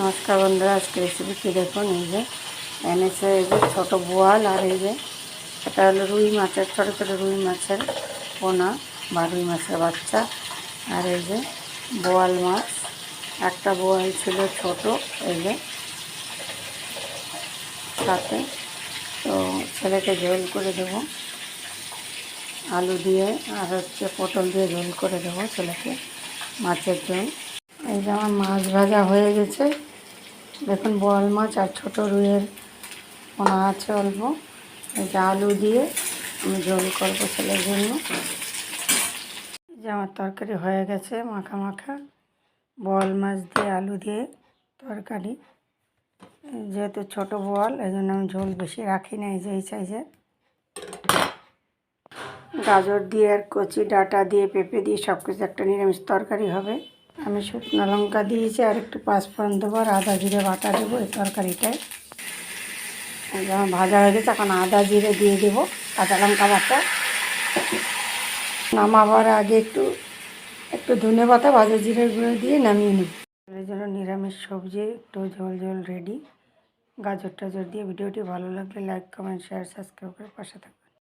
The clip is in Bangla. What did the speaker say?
নমস্কার বন্ধুরা আজকে রেসিপি কী দেখুন, এই যে এনেছে এই যে ছোটো বোয়াল আর এই যে এটা হলো রুই মাছের, ছোটো ছোটো রুই মাছের পোনা বা রুই মাছের বাচ্চা আর এই যে বোয়াল মাছ। একটা বোয়াল ছিল ছোট, এই যে সাথে। তো ছেলেকে ঝোল করে দেবো। আলু দিয়ে আর হচ্ছে পটল দিয়ে ঝোল করে দেবো ছেলেকে মাছের ঝোল। এই যে আমার মাছ ভাজা হয়ে গেছে। দেখুন বোয়াল মাছ আর ছোটো রুইয়ের পোনা আছে অল্প। যে আলু দিয়ে আমি ঝোল করব ছেলের জন্য। যে আমার তরকারি হয়ে গেছে মাখা মাখা। বোয়াল মাছ দিয়ে, আলু দিয়ে তরকারি। যেহেতু ছোটো বোয়াল এই জন্য আমি ঝোল বেশি রাখি না, এই যে, এই সাইজের গাজর দিয়ে আর কচি ডাটা দিয়ে, পেঁপে দিয়ে সব কিছু একটা নিরামিষ তরকারি হবে। আমি শুকনো লঙ্কা দিয়েছি আর একটু পাঁচফোড়ন দেবো আর আদা জিরে বাটা দেবো এই তরকারিটায়। এই যে ভাজা হয়ে গেছে, এখন আদা জিরে দিয়ে দেবো, কাঁচা লঙ্কা বাটা। নামাবার আগে একটু একটু ধনে পাতা, ভাজা জিরে গুঁড়ো দিয়ে নামিয়ে নেব। এই জন্য নিরামিষ সবজি, একটু ঝোল ঝোল রেডি। গাজর টাজর দিয়ে ভিডিওটি ভালো লাগলে লাইক, কমেন্ট, শেয়ার, সাবস্ক্রাইব করে পাশে থাকবে